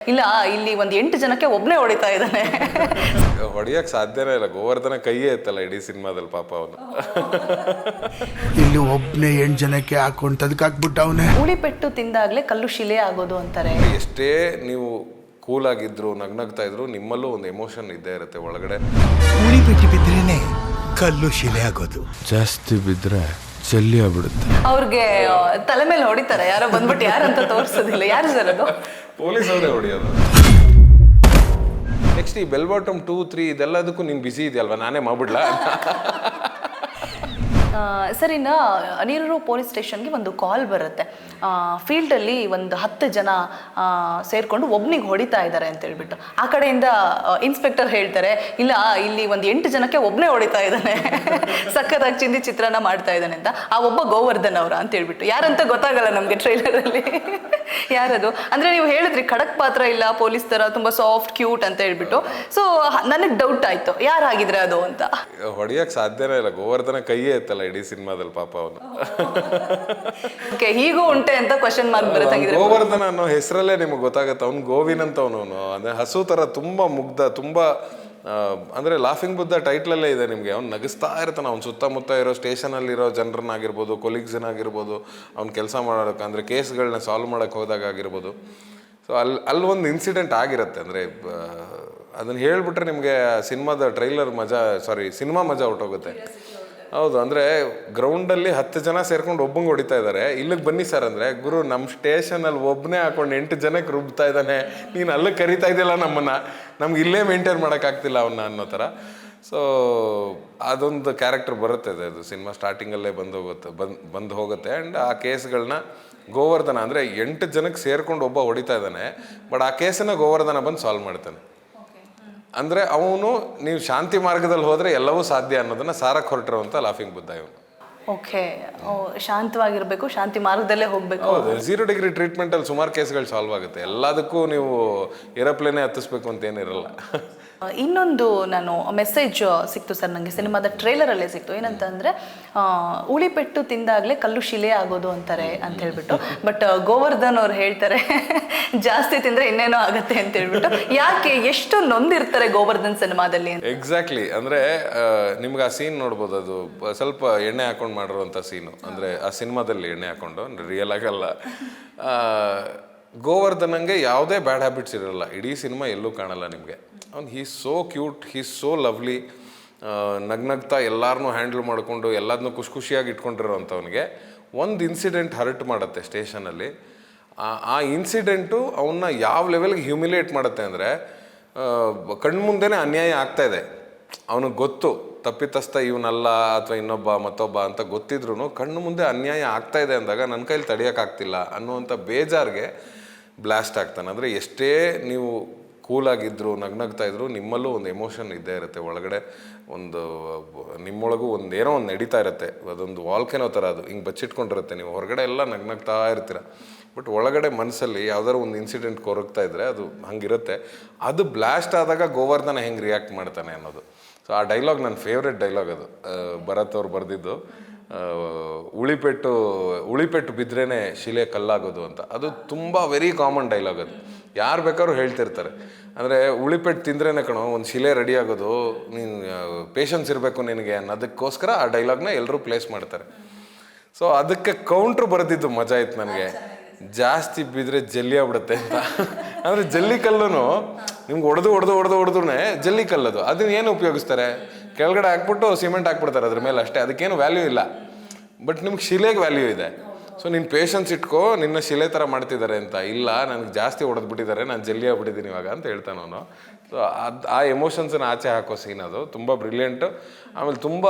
ಇಲ್ಲ ಇಲ್ಲಿ ಒಂದು ಎಂಟು ಜನಕ್ಕೆ ಒಬ್ಬನೇ ಹೊಡಿತಾ ಇದ್ದಾನೆ. ಹೊಡಿಯಕ್ ಸಾಧ್ಯನೇ ಇಲ್ಲ. ಗೋವರ್ಧನ ಕೈಯೇ ಇತ್ತಲ್ಲ ಇಡೀ ಸಿನಿಮಾದಲ್ಲಿ ಪಾಪ ಅವನು. ಇಲ್ಲಿ ಒಬ್ಬನೇ ಎಂಟು ಜನಕ್ಕೆ ಹಾಕೊಂಡು ಹಾಕ್ಬಿಟ್ಟ ಅವನೇ. ಉಳಿಪೆಟ್ಟು ತಿಂದಾಗ್ಲೇ ಕಲ್ಲು ಶಿಲೆ ಆಗೋದು ಅಂತಾರೆ. ಎಷ್ಟೇ ನೀವು ಕೂಲ್ ಆಗಿದ್ರು ನಗ್ನಗ್ತಾ ಇದ್ರು ನಿಮ್ಮಲ್ಲೂ ಒಂದು ಎಮೋಷನ್ ಇದ್ದೇ ಇರುತ್ತೆ ಒಳಗಡೆ. ಉಳಿ ಪೆಟ್ಟಿ ಬಿದ್ರೇನೆ ಕಲ್ಲು ಶಿಲೆ ಆಗೋದು. ಜಾಸ್ತಿ ಬಿದ್ರೆ ಜಲ್ಲಿ ಆಗ್ಬಿಡುತ್ತೆ. ಅವ್ರಿಗೆ ತಲೆ ಮೇಲೆ ಹೊಡಿತಾರೆ. ಯಾರೋ ಬಂದ್ಬಿಟ್ಟು ಯಾರಂತ ತೋರಿಸೋದಿಲ್ಲ. ಯಾರು ಸರ್ ಅದು? ಪೊಲೀಸ್ ಅವರೇ ಹೊಡೆಯೋದು. ನೆಕ್ಸ್ಟ್ ಈ ಬೆಲ್ ಬಾಟಮ್ ಟೂ ತ್ರೀ ಇದೆಲ್ಲದಕ್ಕೂ ನೀನು ಬಿಸಿ ಇದೆಯಲ್ವಾ? ನಾನೇ ಮಾಡ್ಬಿಡ್ಲಾ ಸರ್, ಇನ್ನು ನೀರೂರು ಪೊಲೀಸ್ ಸ್ಟೇಷನ್ಗೆ ಒಂದು ಕಾಲ್ ಬರುತ್ತೆ. ಫೀಲ್ಡಲ್ಲಿ ಒಂದು ಹತ್ತು ಜನ ಸೇರಿಕೊಂಡು ಸೇರ್ಕೊಂಡು ಒಬ್ನಿಗೆ ಹೊಡಿತಾ ಇದ್ದಾರೆ ಅಂತ ಹೇಳ್ಬಿಟ್ಟು. ಆ ಕಡೆಯಿಂದ ಇನ್ಸ್ಪೆಕ್ಟರ್ ಹೇಳ್ತಾರೆ, ಇಲ್ಲ, ಇಲ್ಲಿ ಒಂದು ಎಂಟು ಜನಕ್ಕೆ ಒಬ್ಬನೇ ಹೊಡಿತಾ ಇದ್ದಾನೆ. ಸಖತ್ತಾಗಿ ಚಿಂದಿ ಚಿತ್ರಾನ್ನ ಮಾಡ್ತಾ ಇದ್ದಾನೆ ಅಂತ. ಆ ಒಬ್ಬ ಗೋವರ್ಧನ್ ಅವರ ಅಂತ ಹೇಳ್ಬಿಟ್ಟು. ಯಾರಂತ ಗೊತ್ತಾಗಲ್ಲ ನಮಗೆ ಟ್ರೈಲರಲ್ಲಿ ಯಾರದು? ಅಂದ್ರೆ ನೀವು ಹೇಳಿದ್ರಿ ಖಡಕ್ ಪಾತ್ರ ಇಲ್ಲ ಪೊಲೀಸ್ ತರ ತುಂಬಾ ಸಾಫ್ಟ್ ಕ್ಯೂಟ್ ಅಂತ ಹೇಳ್ಬಿಟ್ಟು. ಸೊ ನನಗೆ ಡೌಟ್ ಆಯ್ತು. ಯಾರಾಗಿದ್ರೆ ಅದು ಅಂತ? ಹೊಡಿಯಕ್ ಸಾಧ್ಯನೇ ಇಲ್ಲ. ಗೋವರ್ಧನ ಕೈಯೇ ಇತ್ತಲ್ಲ ಇಡೀ ಸಿನಿಮಾದಲ್ಲಿ ಪಾಪ ಅವನು. ಓಕೆ ಹೀಗೂ ಉಂಟೆ ಅಂತ ಕ್ವಶನ್ ಮಾರ್ಕ್ ಬರುತ್ತೆ ಗೋವರ್ಧನ ಅನ್ನೋ ಹೆಸರಲ್ಲೇ ನಿಮಗೆ ಗೊತ್ತಾಗತ್ತೆ. ಅವ್ನು ಗೋವಿನ್ ಅಂತ ಅವನು ಅಂದ್ರೆ ಹಸು ತರ ತುಂಬಾ ಮುಗ್ಧ ತುಂಬಾ ಅಂದ್ರೆ ಲಾಫಿಂಗ್ ಬುದ್ಧ ಟೈಟ್ಲಲ್ಲೇ ಇದೆ ನಿಮಗೆ. ಅವ್ನು ನಗಿಸ್ತಾ ಇರ್ತಾನೆ. ಅವ್ನು ಸುತ್ತಮುತ್ತ ಇರೋ ಸ್ಟೇಷನಲ್ಲಿರೋ ಜನರನ್ನಾಗಿರ್ಬೋದು ಕೊಲೀಗ್ಸನ್ನಾಗಿರ್ಬೋದು ಅವ್ನು ಕೆಲಸ ಮಾಡೋಕೆ ಅಂದರೆ ಕೇಸ್ಗಳನ್ನ ಸಾಲ್ವ್ ಮಾಡೋಕೆ ಹೋದಾಗ ಆಗಿರ್ಬೋದು. ಸೊ ಅಲ್ಲಿ ಅಲ್ಲಿ ಒಂದು ಇನ್ಸಿಡೆಂಟ್ ಆಗಿರುತ್ತೆ. ಅಂದರೆ ಅದನ್ನು ಹೇಳಿಬಿಟ್ರೆ ನಿಮಗೆ ಸಿನಿಮಾದ ಟ್ರೈಲರ್ ಮಜಾ ಸಾರಿ ಸಿನಿಮಾ ಮಜಾ ಹೊಟ್ಟೋಗುತ್ತೆ. ಹೌದು, ಅಂದರೆ ಗ್ರೌಂಡಲ್ಲಿ ಹತ್ತು ಜನ ಸೇರ್ಕೊಂಡು ಒಬ್ಬಂಗೆ ಹೊಡಿತಾ ಇದ್ದಾರೆ ಇಲ್ಲಿಗೆ ಬನ್ನಿ ಸರ್ ಅಂದರೆ, ಗುರು ನಮ್ಮ ಸ್ಟೇಷನಲ್ಲಿ ಒಬ್ಬನೇ ಹಾಕೊಂಡು ಎಂಟು ಜನಕ್ಕೆ ರುಬ್ತಾ ಇದ್ದಾನೆ ನೀನು ಅಲ್ಲಿಗೆ ಕರಿತಾ ಇದೆಯಲ್ಲ ನಮ್ಮನ್ನು. ನಮ್ಗೆ ಇಲ್ಲೇ ಮೇಂಟೈನ್ ಮಾಡೋಕ್ಕಾಗ್ತಿಲ್ಲ ಅವನ್ನ ಅನ್ನೋ ಥರ. ಸೊ ಅದೊಂದು ಕ್ಯಾರೆಕ್ಟರ್ ಬರುತ್ತೆ ಅದು. ಅದು ಸಿನಿಮಾ ಸ್ಟಾರ್ಟಿಂಗಲ್ಲೇ ಬಂದು ಹೋಗುತ್ತೆ, ಬಂದು ಬಂದು ಹೋಗುತ್ತೆ. ಆ್ಯಂಡ್ ಆ ಕೇಸ್ಗಳನ್ನ ಗೋವರ್ಧನ ಅಂದರೆ ಎಂಟು ಜನಕ್ಕೆ ಸೇರ್ಕೊಂಡು ಒಬ್ಬ ಹೊಡಿತಾ ಇದ್ದಾನೆ ಬಟ್ ಆ ಕೇಸನ್ನ ಗೋವರ್ಧನ ಬಂದು ಸಾಲ್ವ್ ಮಾಡ್ತಾನೆ. ಅಂದರೆ ಅವನು ನೀವು ಶಾಂತಿ ಮಾರ್ಗದಲ್ಲಿ ಹೋದರೆ ಎಲ್ಲವೂ ಸಾಧ್ಯ ಅನ್ನೋದನ್ನ ಸಾರಕ್ಕೆ ಹೊರಟಿರುವಂಥ ಲಾಫಿಂಗ್ ಬುದ್ಧ ಇವನು. ಓಕೆ. ಶಾಂತವಾಗಿರಬೇಕು ಶಾಂತಿ ಮಾರ್ಗದಲ್ಲೇ ಹೋಗಬೇಕು. ಹೌದು ಝೀರೋ ಡಿಗ್ರಿ ಟ್ರೀಟ್ಮೆಂಟಲ್ಲಿ ಸುಮಾರು ಕೇಸ್ಗಳು ಸಾಲ್ವ್ ಆಗುತ್ತೆ. ಎಲ್ಲದಕ್ಕೂ ನೀವು ಏರೋಪ್ಲೇನೇ ಹತ್ತಿಸ್ಬೇಕು ಅಂತ ಏನಿರಲ್ಲ. ಆ, ಇನ್ನೊಂದು ನಾನು ಮೆಸೇಜ್ ಸಿಕ್ತು ಸರ್ ನನಗೆ ಸಿನಿಮಾದ ಟ್ರೇಲರಲ್ಲೇ ಸಿಕ್ತು. ಏನಂತಂದ್ರೆ ಉಳಿಪೆಟ್ಟು ತಿಂದಾಗಲೇ ಕಲ್ಲು ಶಿಲೆ ಆಗೋದು ಅಂತಾರೆ ಅಂತ ಹೇಳ್ಬಿಟ್ಟು. ಬಟ್ ಗೋವರ್ಧನ್ ಅವ್ರು ಹೇಳ್ತಾರೆ, ಜಾಸ್ತಿ ತಿಂದ್ರೆ ಇನ್ನೇನೋ ಆಗುತ್ತೆ ಅಂತ ಹೇಳ್ಬಿಟ್ಟು. ಯಾಕೆ ಎಷ್ಟು ನೊಂದಿರ್ತಾರೆ ಗೋವರ್ಧನ್ ಸಿನಿಮಾದಲ್ಲಿ ಎಕ್ಸಾಕ್ಟ್ಲಿ ಅಂದರೆ ನಿಮ್ಗೆ ಆ ಸೀನ್ ನೋಡ್ಬೋದು ಅದು. ಸ್ವಲ್ಪ ಎಣ್ಣೆ ಹಾಕೊಂಡು ಮಾಡಿರುವಂಥ ಸೀನು ಅಂದರೆ, ಆ ಸಿನಿಮಾದಲ್ಲಿ ಎಣ್ಣೆ ಹಾಕೊಂಡು ರಿಯಲ್ ಆಗಲ್ಲ ಗೋವರ್ಧನಂಗೆ ಯಾವುದೇ ಬ್ಯಾಡ್ ಹ್ಯಾಬಿಟ್ಸ್ ಇರಲ್ಲ. ಇಡೀ ಸಿನಿಮಾ ಎಲ್ಲೂ ಕಾಣಲ್ಲ ನಿಮಗೆ. ಅವ್ನು he so cute he so lovely ನಗ್ನಗ್ತಾ ಎಲ್ಲರನ್ನೂ ಹ್ಯಾಂಡಲ್ ಮಾಡಿಕೊಂಡು ಎಲ್ಲದನ್ನೂ ಖುಷಿ ಖುಷಿಯಾಗಿ ಇಟ್ಕೊಂಡಿರೋವಂಥವ್ನಿಗೆ ಒಂದು ಇನ್ಸಿಡೆಂಟ್ ಹರ್ಟ್ ಮಾಡುತ್ತೆ ಸ್ಟೇಷನಲ್ಲಿ. ಆ ಇನ್ಸಿಡೆಂಟು ಅವನ್ನ ಯಾವ ಲೆವೆಲ್ಗೆ ಹ್ಯೂಮಿಲೇಟ್ ಮಾಡುತ್ತೆ ಅಂದರೆ ಕಣ್ಮುಂದೆನೇ ಅನ್ಯಾಯ ಆಗ್ತಾ ಇದೆ. ಅವನಿಗೆ ಗೊತ್ತು, ತಪ್ಪಿತಸ್ಥ ಇವನಲ್ಲ ಅಥವಾ ಇನ್ನೊಬ್ಬ ಮತ್ತೊಬ್ಬ ಅಂತ ಗೊತ್ತಿದ್ರು ಕಣ್ಣು ಮುಂದೆ ಅನ್ಯಾಯ ಆಗ್ತಾ ಇದೆ ಅಂದಾಗ ನನ್ನ ಕೈಲಿ ತಡೆಯೋಕ್ಕಾಗ್ತಿಲ್ಲ ಅನ್ನುವಂಥ ಬೇಜಾರಿಗೆ ಬ್ಲಾಸ್ಟ್ ಆಗ್ತಾನೆ. ಅಂದರೆ ಎಷ್ಟೇ ನೀವು ಕೂಲಾಗಿದ್ರು, ನಗ್ನಗ್ತಾ ಇದ್ರು, ನಿಮ್ಮಲ್ಲೂ ಒಂದು ಎಮೋಷನ್ ಇದ್ದೇ ಇರುತ್ತೆ. ಒಳಗಡೆ ಒಂದು, ನಿಮ್ಮೊಳಗೂ ಒಂದು ಏನೋ ಒಂದು ನಡೀತಾ ಇರುತ್ತೆ. ಅದೊಂದು ವಾಲ್ಕೆನೋ ಥರ ಅದು. ಹಿಂಗೆ ಬಚ್ಚಿಟ್ಕೊಂಡಿರುತ್ತೆ ನೀವು. ಹೊರಗಡೆ ಎಲ್ಲ ನಗ್ನಗ್ತಾ ಇರ್ತೀರ. ಬಟ್ ಒಳಗಡೆ ಮನಸ್ಸಲ್ಲಿ ಯಾವ್ದಾದ್ರು ಒಂದು ಇನ್ಸಿಡೆಂಟ್ ಕೊರಗ್ತಾ ಇದ್ದರೆ ಅದು ಹಂಗಿರುತ್ತೆ. ಅದು ಬ್ಲಾಸ್ಟ್ ಆದಾಗ ಗೋವರ್ಧನ ಹೆಂಗೆ ರಿಯಾಕ್ಟ್ ಮಾಡ್ತಾನೆ ಅನ್ನೋದು. ಸೊ ಆ ಡೈಲಾಗ್ ನನ್ನ ಫೇವ್ರೆಟ್ ಡೈಲಾಗ್ ಅದು. ಭರತ್ ಅವ್ರು ಬರೆದಿದ್ದು. ಉಳಿಪೆಟ್ಟು ಉಳಿಪೆಟ್ಟು ಬಿದ್ರೇನೆ ಶಿಲೆ ಕಲ್ಲಾಗೋದು ಅಂತ. ಅದು ತುಂಬ ವೆರಿ ಕಾಮನ್ ಡೈಲಾಗ್ ಅದು. ಯಾರು ಬೇಕಾದ್ರೂ ಹೇಳ್ತಿರ್ತಾರೆ. ಅಂದರೆ ಉಳಿಪೆಟ್ಟು ತಿಂದ್ರೇ ಕಣೋ, ಒಂದು ಶಿಲೆ ರೆಡಿ ಆಗೋದು, ನೀನು ಪೇಷನ್ಸ್ ಇರಬೇಕು ನಿನಗೆ ಅನ್ನೋದಕ್ಕೋಸ್ಕರ ಆ ಡೈಲಾಗ್ನ ಎಲ್ಲರೂ ಪ್ಲೇಸ್ ಮಾಡ್ತಾರೆ. ಸೊ ಅದಕ್ಕೆ ಕೌಂಟ್ರ್ ಬರೆದಿದ್ದು ಮಜಾ ಇತ್ತು ನನಗೆ. ಜಾಸ್ತಿ ಬಿದ್ದರೆ ಜಲ್ಲಿ ಆಗ್ಬಿಡುತ್ತೆ ಅಂತ. ಅಂದರೆ ಜಲ್ಲಿ ಕಲ್ಲು ನಿಮ್ಗೆ ಹೊಡೆದು ಹೊಡೆದು ಹೊಡೆದು ಹೊಡೆದ್ರೆ ಜಲ್ಲಿ ಕಲ್ಲದು. ಅದನ್ನ ಏನು ಉಪಯೋಗಿಸ್ತಾರೆ? ಕೆಳಗಡೆ ಹಾಕ್ಬಿಟ್ಟು ಸಿಮೆಂಟ್ ಹಾಕ್ಬಿಡ್ತಾರೆ ಅದ್ರ ಮೇಲೆ ಅಷ್ಟೇ. ಅದಕ್ಕೇನು ವ್ಯಾಲ್ಯೂ ಇಲ್ಲ. ಬಟ್ ನಿಮ್ಗೆ ಶಿಲೆಗೆ ವ್ಯಾಲ್ಯೂ ಇದೆ. ಸೊ ನಿನ್ನ ಪೇಷನ್ಸ್ ಇಟ್ಕೋ, ನಿನ್ನ ಶಿಲೆ ಥರ ಮಾಡ್ತಿದ್ದಾರೆ ಅಂತ. ಇಲ್ಲ, ನನಗೆ ಜಾಸ್ತಿ ಹೊಡೆದ್ಬಿಟ್ಟಿದ್ದಾರೆ ನಾನು ಜಲ್ಲಿ ಆಗ್ಬಿಟ್ಟಿದ್ದೀನಿ ಇವಾಗ ಅಂತ ಹೇಳ್ತಾನೆ ಅವನು. ಸೊ ಅದು, ಆ ಎಮೋಷನ್ಸನ್ನು ಆಚೆ ಹಾಕೋ ಸೀನ್ ಅದು. ತುಂಬ ಬ್ರಿಲಿಯಂಟು ಆಮೇಲೆ ತುಂಬ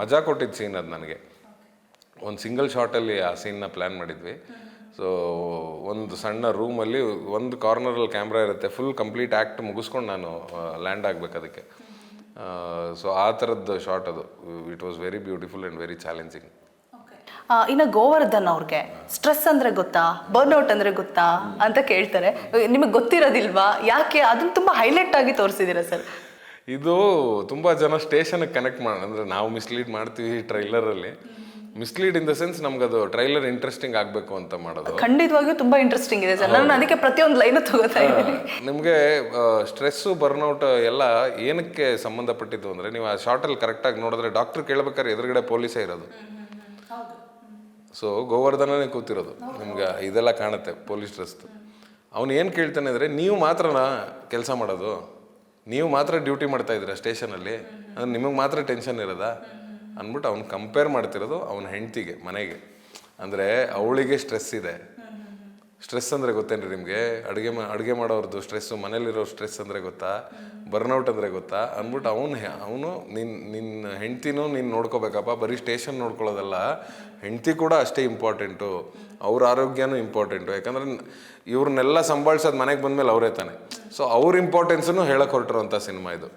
ಮಜಾ ಕೊಟ್ಟಿದ್ದ ಸೀನ್ ಅದು ನನಗೆ. ಒಂದು ಸಿಂಗಲ್ ಶಾಟಲ್ಲಿ ಆ ಸೀನ್ನ ಪ್ಲ್ಯಾನ್ ಮಾಡಿದ್ವಿ. ಸೊ ಒಂದು ಸಣ್ಣ ರೂಮಲ್ಲಿ ಒಂದು ಕಾರ್ನರಲ್ಲಿ ಕ್ಯಾಮ್ರಾ ಇರುತ್ತೆ. ಫುಲ್ ಕಂಪ್ಲೀಟ್ ಆ್ಯಕ್ಟ್ ಮುಗಿಸ್ಕೊಂಡು ನಾನು ಲ್ಯಾಂಡ್ ಆಗಬೇಕು ಅದಕ್ಕೆ. ಸೊ ಆ ಥರದ್ದು ಶಾಟ್ ಅದು. It was very beautiful and very challenging ಇನ್ನು ಗೋವರ್ಧನ್ ಅವ್ರಿಗೆ ಸ್ಟ್ರೆಸ್ ಅಂದರೆ ಗೊತ್ತಾ? ಬರ್ನ್ಔಟ್ ಅಂದರೆ ಗೊತ್ತಾ? ಅಂತ ಕೇಳ್ತಾರೆ. ನಿಮಗೆ ಗೊತ್ತಿರೋದಿಲ್ವಾ? ಯಾಕೆ? ಅದನ್ನು ತುಂಬ ಹೈಲೈಟ್ ಆಗಿ ತೋರಿಸಿದ್ದೀರಾ ಸರ್? ಇದು ತುಂಬ ಜನ ಸ್ಟೇಷನ್ಗೆ ಕನೆಕ್ಟ್ ಮಾಡಿ ಅಂದರೆ ನಾವು ಮಿಸ್ಲೀಡ್ ಮಾಡ್ತೀವಿ ಟ್ರೈಲರಲ್ಲಿ ಮಿಸ್ಲೀಡ್ ಇನ್ ದ ಸೆನ್ಸ್ ನಮ್ಗೆ ಅದು ಟ್ರೈಲರ್ ಇಂಟ್ರೆಸ್ಟಿಂಗ್ ಆಗಬೇಕು ಅಂತ ಮಾಡೋದು. ಖಂಡಿತವಾಗಿಯೂ ತುಂಬಾ ಇಂಟ್ರೆಸ್ಟಿಂಗ್ ಇದೆ ಸರ್. ನಾನು ಅದಕ್ಕೆ ಪ್ರತಿಯೊಂದು ಲೈನ್ ತಗೋತಾ ಇದ್ದೀನಿ. ನಿಮಗೆ ಸ್ಟ್ರೆಸ್ಸು ಬರ್ನೌಟ್ ಎಲ್ಲ ಏನಕ್ಕೆ ಸಂಬಂಧಪಟ್ಟಿದ್ದು ಅಂದರೆ ನೀವು ಆ ಶಾರ್ಟಲ್ಲಿ ಕರೆಕ್ಟಾಗಿ ನೋಡಿದ್ರೆ ಡಾಕ್ಟರ್ ಕೇಳ್ಬೇಕಾದ್ರೆ ಎದುರುಗಡೆ ಪೊಲೀಸೇ ಇರೋದು. ಸೊ ಗೋವರ್ಧನೇ ಕೂತಿರೋದು. ನಿಮ್ಗೆ ಇದೆಲ್ಲ ಕಾಣುತ್ತೆ ಪೊಲೀಸ್ ಡ್ರೆಸ್ದು ಅವನು ಏನು ಕೇಳ್ತಾನೆ ಅಂದರೆ ನೀವು ಮಾತ್ರನಾ ಕೆಲಸ ಮಾಡೋದು? ನೀವು ಮಾತ್ರ ಡ್ಯೂಟಿ ಮಾಡ್ತಾ ಇದ್ದೀರಾ ಸ್ಟೇಷನಲ್ಲಿ ಅಂದ್ರೆ ನಿಮಗೆ ಮಾತ್ರ ಟೆನ್ಷನ್ ಇರೋದಾ? ಅಂದ್ಬಿಟ್ಟು ಅವ್ನು ಕಂಪೇರ್ ಮಾಡ್ತಿರೋದು ಅವನ ಹೆಂಡ್ತಿಗೆ ಮನೆಗೆ. ಅಂದರೆ ಅವಳಿಗೆ ಸ್ಟ್ರೆಸ್ ಇದೆ. ಸ್ಟ್ರೆಸ್ ಅಂದರೆ ಗೊತ್ತೇನ್ರಿ ನಿಮಗೆ? ಅಡುಗೆ ಮಾ ಅಡುಗೆ ಮಾಡೋರ್ದು ಸ್ಟ್ರೆಸ್ಸು ಮನೇಲಿರೋ ಸ್ಟ್ರೆಸ್ ಅಂದರೆ ಗೊತ್ತಾ? ಬರ್ನೌಟ್ ಅಂದರೆ ಗೊತ್ತಾ? ಅಂದ್ಬಿಟ್ಟು ಅವನು ಅವನು ನಿನ್ನ ನಿನ್ನ ಹೆಂಡ್ತಿನೂ ನೀನು ನೋಡ್ಕೋಬೇಕಪ್ಪ. ಬರೀ ಸ್ಟೇಷನ್ ನೋಡ್ಕೊಳ್ಳೋದಲ್ಲ. ಹೆಂಡ್ತಿ ಕೂಡ ಅಷ್ಟೇ ಇಂಪಾರ್ಟೆಂಟು ಅವ್ರ ಆರೋಗ್ಯನೂ ಇಂಪಾರ್ಟೆಂಟು ಯಾಕಂದ್ರೆ ಇವ್ರನ್ನೆಲ್ಲ ಸಂಭಾಳಿಸೋದು ಮನೆಗೆ ಬಂದಮೇಲೆ ಅವರೇ ತಾನೆ. ಸೊ ಅವ್ರ ಇಂಪಾರ್ಟೆನ್ಸನ್ನು ಹೇಳಕ್ಕೆ ಹೊರಟಿರುವಂಥ ಸಿನಿಮಾ ಇದು.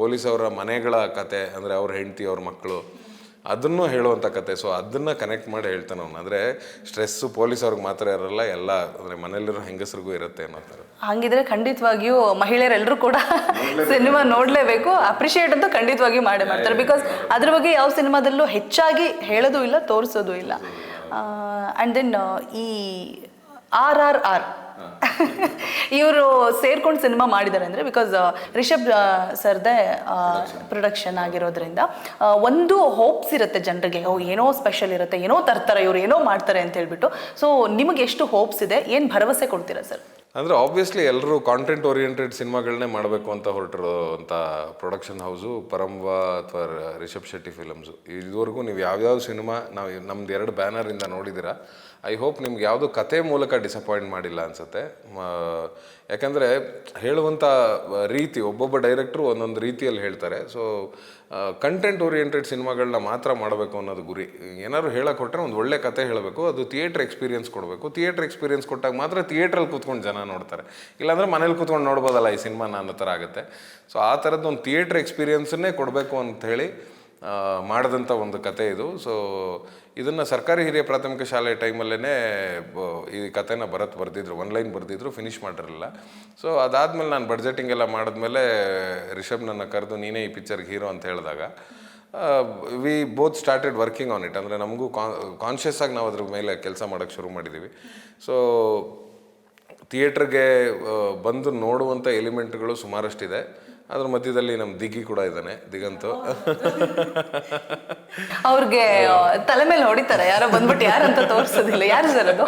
ಪೊಲೀಸ್ ಅವರ ಮನೆಗಳ ಕತೆ, ಅಂದರೆ ಅವ್ರ ಹೆಂಡ್ತಿ, ಅವ್ರ ಮಕ್ಕಳು. ಅದನ್ನು ಹೇಳುವಂಥ ಕತೆ. ಸೊ ಅದನ್ನು ಕನೆಕ್ಟ್ ಮಾಡಿ ಹೇಳ್ತಾನೆ ಅವನು. ಅಂದರೆ ಸ್ಟ್ರೆಸ್ಸು ಪೊಲೀಸ್ ಅವ್ರಿಗೆ ಮಾತ್ರ ಇರಲ್ಲ ಎಲ್ಲ ಅಂದರೆ ಮನೆಯಲ್ಲಿರೋ ಹೆಂಗಸರಿಗೂ ಇರುತ್ತೆ ಅನ್ನೋ ಥರ. ಹಂಗಿದ್ರೆ ಖಂಡಿತವಾಗಿಯೂ ಮಹಿಳೆಯರೆಲ್ಲರೂ ಕೂಡ ಸಿನಿಮಾ ನೋಡಲೇಬೇಕು. ಅಪ್ರಿಷಿಯೇಟ್ ಅಂತೂ ಖಂಡಿತವಾಗಿಯೂ ಮಾಡೇ ಮಾಡ್ತಾರೆ. ಬಿಕಾಸ್ ಅದ್ರ ಬಗ್ಗೆ ಯಾವ ಸಿನಿಮಾದಲ್ಲೂ ಹೆಚ್ಚಾಗಿ ಹೇಳೋದು ಇಲ್ಲ ತೋರಿಸೋದು ಇಲ್ಲ. ಆ್ಯಂಡ್ ದೆನ್ ಈ ಆರ್ ಆರ್ ಆರ್ ಇವರು ಸೇರ್ಕೊಂಡು ಸಿನಿಮಾ ಮಾಡಿದ್ದಾರೆ ಅಂದರೆ ಬಿಕಾಸ್ ರಿಷಬ್ ಸರ್ದೇ ಪ್ರೊಡಕ್ಷನ್ ಆಗಿರೋದ್ರಿಂದ ಒಂದು ಹೋಪ್ಸ್ ಇರುತ್ತೆ ಜನರಿಗೆ. ಓ ಏನೋ ಸ್ಪೆಷಲ್ ಇರುತ್ತೆ ಏನೋ ತರ್ತಾರೆ ಇವರು ಏನೋ ಮಾಡ್ತಾರೆ ಅಂತ ಹೇಳ್ಬಿಟ್ಟು. ಸೊ ನಿಮಗೆ ಎಷ್ಟು ಹೋಪ್ಸ್ ಇದೆ? ಏನು ಭರವಸೆ ಕೊಡ್ತೀರಾ ಸರ್ ಅಂದರೆ ಆಬ್ವಿಯಸ್ಲಿ ಎಲ್ಲರೂ ಕಾಂಟೆಂಟ್ ಓರಿಯೆಂಟೆಡ್ ಸಿನಿಮಾಗಳನ್ನೇ ಮಾಡಬೇಕು ಅಂತ ಹೊರಟಿರೋ ಅಂತ ಪ್ರೊಡಕ್ಷನ್ ಹೌಸು ಪರಂಬ ಅಥವಾ ರಿಷಬ್ ಶೆಟ್ಟಿ ಫಿಲಮ್ಸು ಇದುವರೆಗೂ ನೀವು ಯಾವ್ಯಾವ ಸಿನಿಮಾ ನಾವು ನಮ್ದು ಎರಡು ಬ್ಯಾನರಿಂದ ನೋಡಿದ್ದೀರಾ ಐ ಹೋಪ್ ನಿಮ್ಗೆ ಯಾವುದು ಕತೆ ಮೂಲಕ ಡಿಸಪಾಯಿಂಟ್ ಮಾಡಿಲ್ಲ ಅನ್ಸುತ್ತೆ. ಯಾಕಂದರೆ ಹೇಳುವಂಥ ರೀತಿ, ಒಬ್ಬೊಬ್ಬ ಡೈರೆಕ್ಟ್ರು ಒಂದೊಂದು ರೀತಿಯಲ್ಲಿ ಹೇಳ್ತಾರೆ. ಸೊ ಕಂಟೆಂಟ್ ಓರಿಯೆಂಟೆಡ್ ಸಿನಿಮಾಗಳನ್ನ ಮಾತ್ರ ಮಾಡಬೇಕು ಅನ್ನೋದು ಗುರಿ. ಏನಾದ್ರು ಹೇಳಕ್ಕೆ ಕೊಟ್ಟರೆ ಒಂದು ಒಳ್ಳೆ ಕತೆ ಹೇಳಬೇಕು, ಅದು ಥಿಯೇಟ್ರ್ ಎಕ್ಸ್ಪೀರಿಯನ್ಸ್ ಕೊಡಬೇಕು. ಥಿಯೇಟ್ರ್ ಎಕ್ಸ್ಪೀರಿಯನ್ಸ್ ಕೊಟ್ಟಾಗ ಮಾತ್ರ ಥಿಯೇಟ್ರಲ್ಲಿ ಕೂತ್ಕೊಂಡು ಜನ ನೋಡ್ತಾರೆ. ಇಲ್ಲಾಂದರೆ ಮನೇಲಿ ಕೂತ್ಕೊಂಡು ನೋಡ್ಬೋದಲ್ಲ ಈ ಸಿನಿಮಾನ ಅನ್ನೋ ಥರ ಆಗುತ್ತೆ. ಸೊ ಆ ಥರದ್ದು ಒಂದು ಥಿಯೇಟ್ರ್ ಎಕ್ಸ್ಪೀರಿಯನ್ಸನ್ನೇ ಕೊಡಬೇಕು ಅಂತ ಹೇಳಿ ಮಾಡಿದಂಥ ಒಂದು ಕತೆ ಇದು. ಸೊ ಇದನ್ನು ಸರ್ಕಾರಿ ಹಿರಿಯ ಪ್ರಾಥಮಿಕ ಶಾಲೆ ಟೈಮಲ್ಲೇ ಈ ಕತೆನ ಬರತ್ ಬರೆದಿದ್ರು ಒನ್ ಲೈನ್ ಬರೆದಿದ್ರು ಫಿನಿಷ್ ಮಾಡಿರಲಿಲ್ಲ. ಸೊ ಅದಾದಮೇಲೆ ನಾನು ಬಡ್ಜೆಟಿಂಗ್ ಎಲ್ಲ ಮಾಡಿದ್ಮೇಲೆ ರಿಷಬ್ ನನ್ನ ಕರೆದು, ನೀನೇ ಈ ಪಿಕ್ಚರ್ಗೆ ಹೀರೋ ಅಂತ ಹೇಳಿದಾಗ we both started working on it ಅಂದರೆ ನಮಗೂ ಕಾನ್ಷಿಯಸ್ ಆಗಿ ನಾವು ಅದ್ರ ಮೇಲೆ ಕೆಲಸ ಮಾಡೋಕ್ಕೆ ಶುರು ಮಾಡಿದ್ದೀವಿ ಸೊ ಥಿಯೇಟ್ರಿಗೆ ಬಂದು ನೋಡುವಂಥ ಎಲಿಮೆಂಟ್ಗಳು ಸುಮಾರಷ್ಟಿದೆ. ಅದ್ರ ಮಧ್ಯದಲ್ಲಿ ನಮ್ಮ ದಿಗ್ಗಿ ಕೂಡ ಇದ್ದಾನೆ ದಿಗಂತು. ಅವ್ರಿಗೆ ತಲೆ ಮೇಲೆ ಹೊಡಿತಾರೆ. ಯಾರೋ ಬಂದ್ಬಿಟ್ಟು ಯಾರಂತ ತೋರಿಸೋದಿಲ್ಲ. ಯಾರು ಸರ್ ಅದು?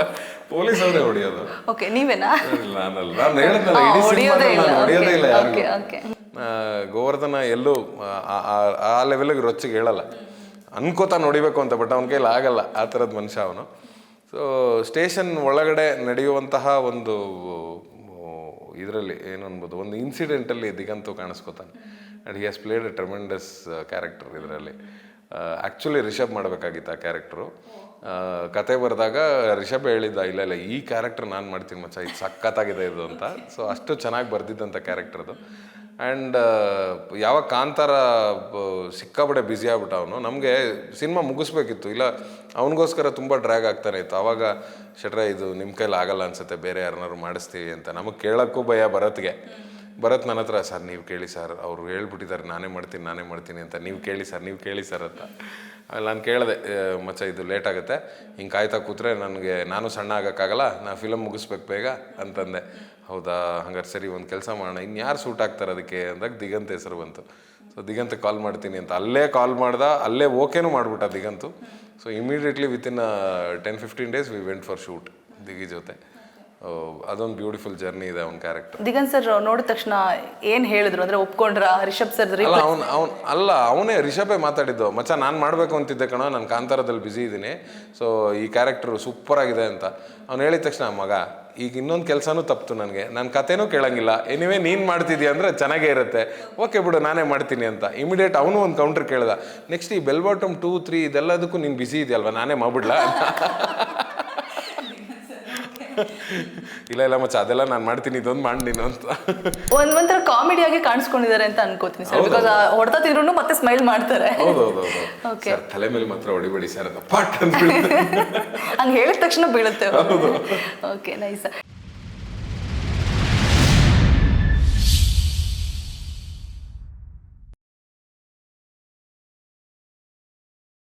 ಪೊಲೀಸ್ ಅವರೇ ಹೊಡೆಯೋದು. ಓಕೆ ನೀವೇನಾ? ಇಲ್ಲ, ನಾನಲ್ಲ. ನಾನು ಹೇಳಿದ್ನಲ್ಲ ಆ, ಇಡೀ ಹೊಡೆಯೋದೇ ಸಿನಿಮಾದಲ್ಲಿ ಇಲ್ಲ. ನಾನು ಹೊಡೆಯೋದೇ ಇಲ್ಲ Okay, ಯಾರಿಗೂ. okay, ಆ, ಗೋವರ್ಧನ ಎಲ್ಲೂ ಆ- ಆ- ಆ ಲೆವೆಲ್ಗೆ ರೊಚ್ಚಿಗೆ ಹೇಳಲ್ಲ. ಅನ್ಕೋತಾ ನೋಡಿಬೇಕು ಅಂತ ಬಟ್ ಅವನ ಕೈಲಿ ಆಗಲ್ಲ. ಆ ಥರದ ಮನುಷ್ಯ ಅವನು. ಸೊ ಸ್ಟೇಷನ್ ಒಳಗಡೆ ನಡೆಯುವಂತಹ ಒಂದು ಇದರಲ್ಲಿ ಏನು ಅನ್ಬೋದು, ಒಂದು incidentally Diganth ಕಾಣಿಸ್ಕೋತಾನೆ. And he has played a tremendous character ಇದರಲ್ಲಿ. ಆ್ಯಕ್ಚುಲಿ ರಿಷಬ್ ಮಾಡಬೇಕಾಗಿತ್ತು ಆ ಕ್ಯಾರೆಕ್ಟ್ರು ಕತೆ ಬರೆದಾಗ ರಿಷಬ್ ಹೇಳಿದ್ದ, ಇಲ್ಲ ಇಲ್ಲ, ಈ ಕ್ಯಾರೆಕ್ಟರ್ ನಾನು ಮಾಡ್ತೀನಿ ಮಚ್ಚ, ಇದು ಸಖತ್ತಾಗಿದೆ ಇದು ಅಂತ. ಸೊ ಅಷ್ಟು ಚೆನ್ನಾಗಿ ಬರೆದಿದ್ದಂಥ ಕ್ಯಾರೆಕ್ಟರ್ದು ಆ್ಯಂಡ್ ಯಾವಾಗ ಕಾಂತಾರ, ಬ- ಸಿಕ್ಕಾಪಟ್ಟೆ ಬ್ಯುಸಿ ಆಗ್ಬಿಟ್ಟ ಅವನು. ನಮಗೆ ಸಿನಿಮಾ ಮುಗಿಸ್ಬೇಕಿತ್ತು. ಇಲ್ಲ, ಅವನಿಗೋಸ್ಕರ ತುಂಬ ಡ್ರ್ಯಾಗ್ ಆಗ್ತಾನೆ ಇತ್ತು. ಆವಾಗ ಶಟ್ರ, ಇದು ನಿಮ್ಮ ಕೈಲಿ ಆಗಲ್ಲ ಅನ್ಸುತ್ತೆ. ಬೇರೆ ಯಾರನ್ನಾರು ಮಾಡಿಸ್ತೀವಿ ಅಂತ. ನಮಗೆ ಕೇಳೋಕ್ಕೂ ಭಯ ಭರತ್ಗೆ ಭರತ್ ನನ್ನ ಹತ್ರ, ಸರ್, ನೀವು ಕೇಳಿ, ಸರ್, ಅವರು ಹೇಳ್ಬಿಟ್ಟಿದ್ದಾರೆ, ನಾನೇ ಮಾಡ್ತೀನಿ ನಾನೇ ಮಾಡ್ತೀನಿ ಅಂತ. ನೀವು ಕೇಳಿ, ಸರ್, ನೀವು ಕೇಳಿ, ಸರ್, ಅಂತ. ನಾನು ಕೇಳಿದೆ ಮಚ್ಚ, ಇದು ಲೇಟ್ ಆಗುತ್ತೆ. ಹಿಂಗೆ ಕಾಯ್ತಾ ಕೂತ್ರೆ ನನಗೆ, ನಾನು ಸಣ್ಣ ಆಗೋಕ್ಕಾಗಲ್ಲ ನಾ ಫಿಲಮ್ ಮುಗಿಸ್ಬೇಕು ಬೇಗ, ಅಂತಂದೆ. ಹೌದಾ, ಹಂಗಾರೆ ಸರಿ, ಒಂದು ಕೆಲಸ ಮಾಡೋಣ. ಇನ್ಯಾರು ಸೂಟ್ ಆಗ್ತಾರೆ ಅದಕ್ಕೆ? ಅಂದಾಗ ದಿಗಂತ ಹೆಸರು ಬಂತು. ಸೊ ದಿಗಂತ ಕಾಲ್ ಮಾಡ್ತೀನಿ ಅಂತ. ಅಲ್ಲೇ ಕಾಲ್ ಮಾಡ್ದ, ಅಲ್ಲೇ ಓಕೆನೂ ಮಾಡಿಬಿಟ್ಟ Diganth. So immediately within ten fifteen days we went for shoot Digi ಜೊತೆ. ಅದೊಂದು ಬ್ಯೂಟಿಫುಲ್ ಜರ್ನಿ ಇದೆ ಅವ್ನ ಕ್ಯಾರೆಕ್ಟರ್ ದಿಗನ್ ಸರ್ ನೋಡಿದ ತಕ್ಷಣ ಏನ್ ಹೇಳಿದ್ರು? ಅಂದ್ರೆ ಒಪ್ಕೊಂಡ್ರ? ರಿಷಬ್ ಸರ್ ಅಲ್ಲ ಅವ್ನು ಅವ್ನು ಅಲ್ಲ ಅವನೇ ರಿಷಬೇ ಮಾತಾಡಿದ್ದು. ಮಚ್ಚ ನಾನು ಮಾಡಬೇಕು ಅಂತಿದ್ದೆ ಕಣೋ ನಾನು ಕಾಂತಾರದಲ್ಲಿ ಬ್ಯುಸಿ ಇದ್ದೀನಿ ಸೊ ಈ ಕ್ಯಾರೆಕ್ಟರ್ ಸೂಪರ್ ಆಗಿದೆ ಅಂತ. ಅವ್ನು ಹೇಳಿದ ತಕ್ಷಣ ಮಗ ಈಗ ಇನ್ನೊಂದು ಕೆಲಸನೂ ತಪ್ಪಿತು ನನಗೆ. ನನ್ನ ಕತೆನೂ ಕೇಳಂಗಿಲ್ಲ. ಎನಿವೇ ನೀನು ಮಾಡ್ತಿದ್ಯಾ ಅಂದರೆ ಚೆನ್ನಾಗೇ ಇರುತ್ತೆ. ಓಕೆ ಬಿಡು ನಾನೇ ಮಾಡ್ತೀನಿ ಅಂತ. ಇಮಿಡಿಯೇಟ್ ಅವನು ಒಂದು ಕೌಂಟ್ರ್ ಕೇಳ್ದ. ನೆಕ್ಸ್ಟ್ ಈ ಬೆಲ್ ಬಾಟಮ್ ಟೂ ತ್ರೀ ಇದೆಲ್ಲದಕ್ಕೂ ನೀನು ಬ್ಯುಸಿ ಇದೆಯಲ್ವ? ನಾನೇ ಮಾಡ್ಬಿಡ್ಲಾ ಇಲ್ಲ ಇಲ್ಲ ಮಚ್ಚ ಅದೆಲ್ಲ ನಾನು ಮಾಡ್ತೀನಿ ಇದೊಂದು ಮಾಡಿ ನೀನು ಅಂತ. ಒಂದ್ ಒಂಥರ ಕಾಮಿಡಿಯಾಗಿ ಕಾಣಿಸ್ಕೊಂಡಿದ್ದಾರೆ ಅಂತ ಅನ್ಕೋತೀನಿ ಸರ್ ಬಿಕಾಸ್ ಹೊಡೆತ ತಿಂದ್ರು ಮತ್ತೆ ಸ್ಮೈಲ್ ಮಾಡ್ತಾರೆ. ಹೌದೌದು Okay. ಸರ್ ತಲೆ ಮೇಲೆ ಮಾತ್ರ ಹೊಡಿಬೇಡಿ ಸರ್ ಅದು ಪಾಟ್ ಅಂತ ಬೀಳುತ್ತೆ. ಹಂಗೆ ಹೇಳಿದ ತಕ್ಷಣ ಬೀಳುತ್ತೆ. Okay nice